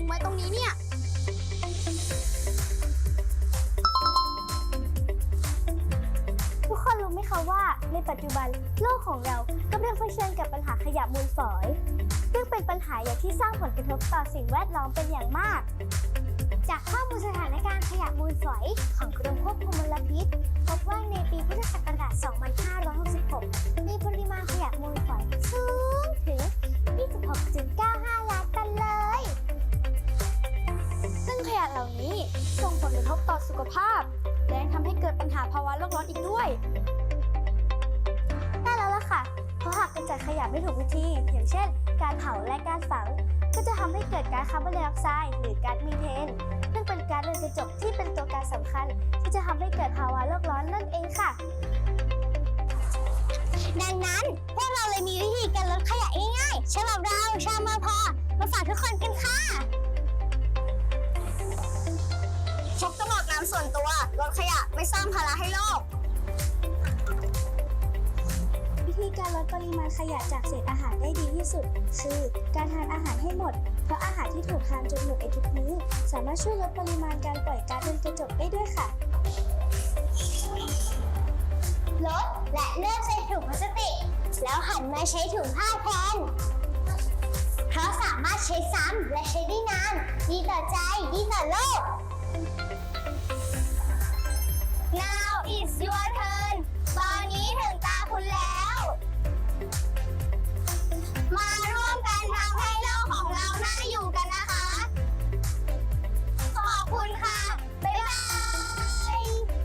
ทิ้งไว้ตรงนี้เนี่ย ทุกคนรู้ไหมคะว่าในปัจจุบันโลกของเรากำลังเผชิญกับปัญหาขยะมูลฝอย ซึ่งเป็นปัญหาใหญ่ที่สร้างผลกระทบต่อสิ่งแวดล้อมเป็นอย่างมาก จากข้อมูลสถานการณ์ขยะมูลฝอยของกรมควบคุมมลพิษ ส่งผลกระทบต่อสุขภาพ และยังทำให้เกิดปัญหาภาวะโลกร้อนอีกด้วยได้แล้วล่ะค่ะ เพราะหากกำจัดขยะไม่ถูกวิธี อย่างเช่น การเผาและการฝัง ก็จะทำให้เกิดก๊าซคาร์บอนไดออกไซด์หรือก๊าซมีเทนซึ่งเป็นก๊าซเรือนกระจกที่เป็นตัวการสำคัญ ที่จะทำให้เกิดภาวะโลกร้อนนั่นเองค่ะ ดังนั้น พวกเราเลยมีวิธีการลดขยะง่ายๆสำหรับเราชาวมาพอมาฝากทุกคนกันค่ะ ส่วนตัวลดขยะไม่สร้างภาระให้โลก วิธีการลดปริมาณขยะจากเศษอาหารได้ดีที่สุด คือการทานอาหารให้หมด เพราะอาหารที่ถูกทานจนหมดในทุกมื้อสามารถช่วยลดปริมาณการปล่อยก๊าซเรือนกระจกได้ด้วยค่ะ ลดและเลิกใช้ถุงพลาสติก แล้วหันมาใช้ถุงผ้าแทน เพราะสามารถใช้ซ้ำและใช้ได้นาน ดีต่อใจ ดีต่อโลก Now is your